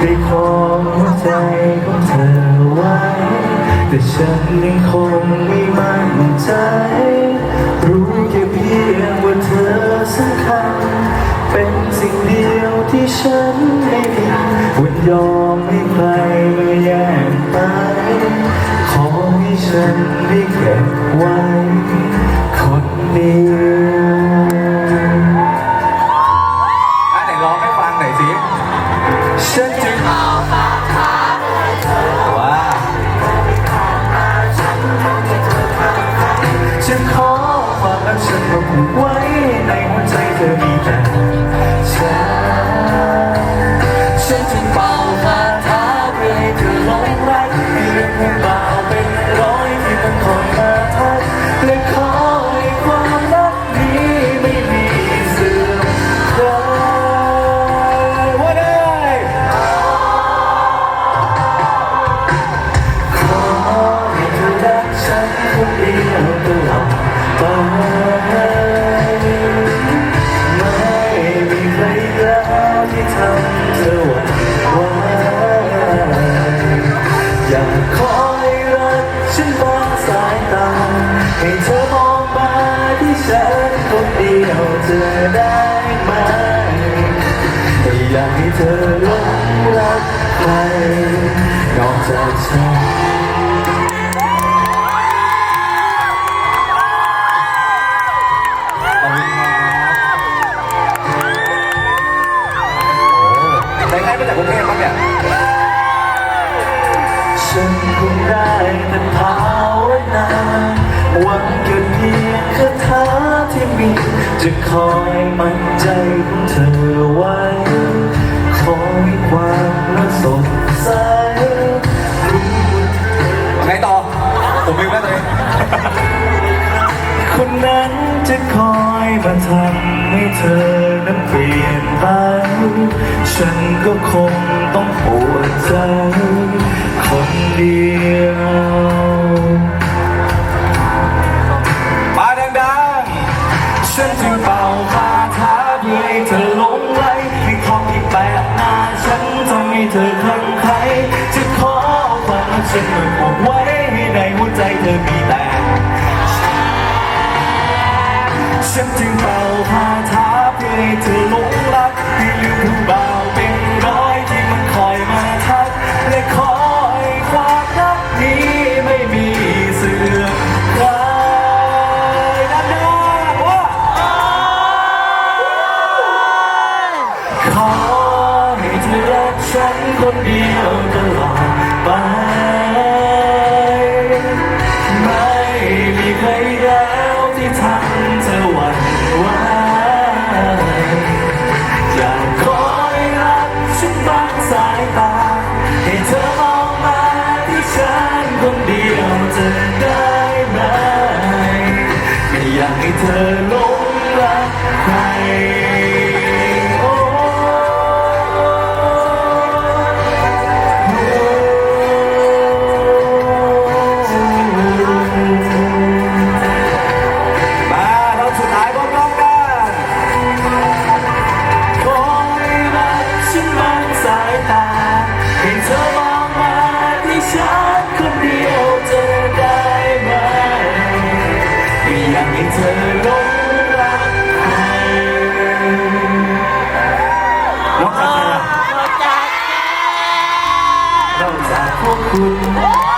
ได้คงหัวใจของเธอไว้ แต่ฉันยังคงไม่มั่นใจ รู้แค่เพียงว่าเธอสำคัญ เป็นสิ่งเดียวที่ฉันไม่มีวันยอมให้ใครมาแย่งไป ขอให้ฉันได้เก็บไว้ คนเดียวอะไหนร้องให้ฟังหน่อยสิ ฉันจึ เดียวเธอได้ไหมไม่อยากให้เธอหลงรักใครนอกจากฉัน จะคอยมั่นใจของเธอไว้ขอให้ความรักสดใสไงต่อ ผมลืมแล้วตัวเองคนนั้นจะคอยมาทำให้เธอนั้นเปลี่ยนไป ฉันก็คงต้องปวดใจ คนเดียว เธอทั้งไคล้จะขอความรักฉันมาปกไว้ให้ในหัวใจเธอมีแต่ฉันจึงเป่าคาถาเพื่อให้เธอลง เธอหลงรักใครน้องคาชานอกจากพวกคุณ